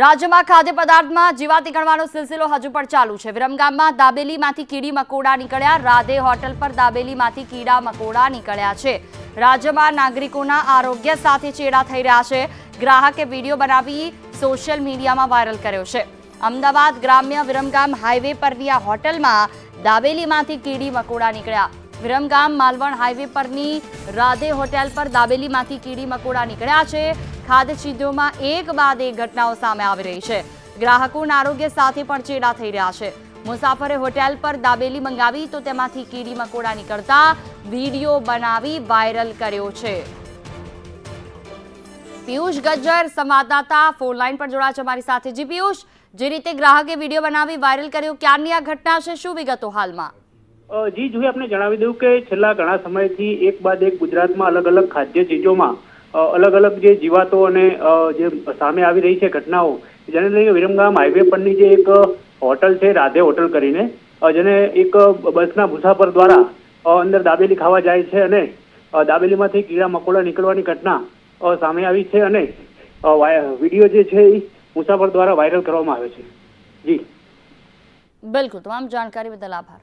રાજ્યમાં ખાદ્ય પદાર્થમાં જીવાત નીકળવાનો સિલસિલો હજુ પણ ચાલુ છે. વિરમગામમાં દાબેલીમાંથી કીડી મકોડા નીકળ્યા. રાધે હોટલ પર દાબેલીમાંથી કીડા મકોડા નીકળ્યા છે. રાજ્યમાં નાગરિકોના આરોગ્ય સાથે ચેડા થઈ રહ્યા છે. ગ્રાહકે વીડિયો બનાવી સોશિયલ મીડિયામાં વાયરલ કર્યો છે. અમદાવાદ ગ્રામ્ય વિરમગામ હાઈવે પરની આ હોટલમાં દાબેલીમાંથી કીડી મકોડા નીકળ્યા. વિરમગામ માલવણ હાઈવે પરની રાધે હોટેલ પર દાબેલીમાંથી કીડી મકોડા નીકળ્યા છે. ખાદ્ય ચીજોમાં એક બાદ એક ઘટનાઓ સામે આવી રહી છે. ગ્રાહકોના આરોગ્ય સાથે પણ ચેડા થઈ રહ્યા છે. મુસાફરે હોટેલ પર દાબેલી મંગાવી તો તેમાંથી કીડી મકોડા નીકળતા વીડિયો બનાવી વાયરલ કર્યો છે. પિયુષ ગજ્જર, સંવાદદાતા, ફોન લાઈન પર જોડાયા છે અમારી સાથે. જી પિયુષ, જે રીતે ગ્રાહકે વીડિયો બનાવી વાયરલ કર્યો, ક્યારની આ ઘટના છે? શું વિગતો હાલમાં? જી જોઈએ આપણે જણાવી દઉં કે છેલ્લા ઘણા સમયથી એક બાદ એક ગુજરાતમાં અલગ અલગ ખાદ્ય ચીજોમાં અલગ અલગ જે જીવાતો અને જે સામે આવી રહી છે ઘટનાઓ, જેને લઈને વિરમગામ હાઈવે પરની જે એક હોટલ છે, રાધે હોટલ કરીને જેને એક બસના મુસાફર દ્વારા અંદર દાબેલી ખાવા જાય છે અને દાબેલીમાંથી કીડા મકોડા નીકળવાની ઘટના સામે આવી છે અને વીડિયો જે છે એ મુસાફર દ્વારા વાયરલ કરવામાં આવ્યો છે. જી. બિલકુલ, તમામ જાણકારી બદલ આભાર.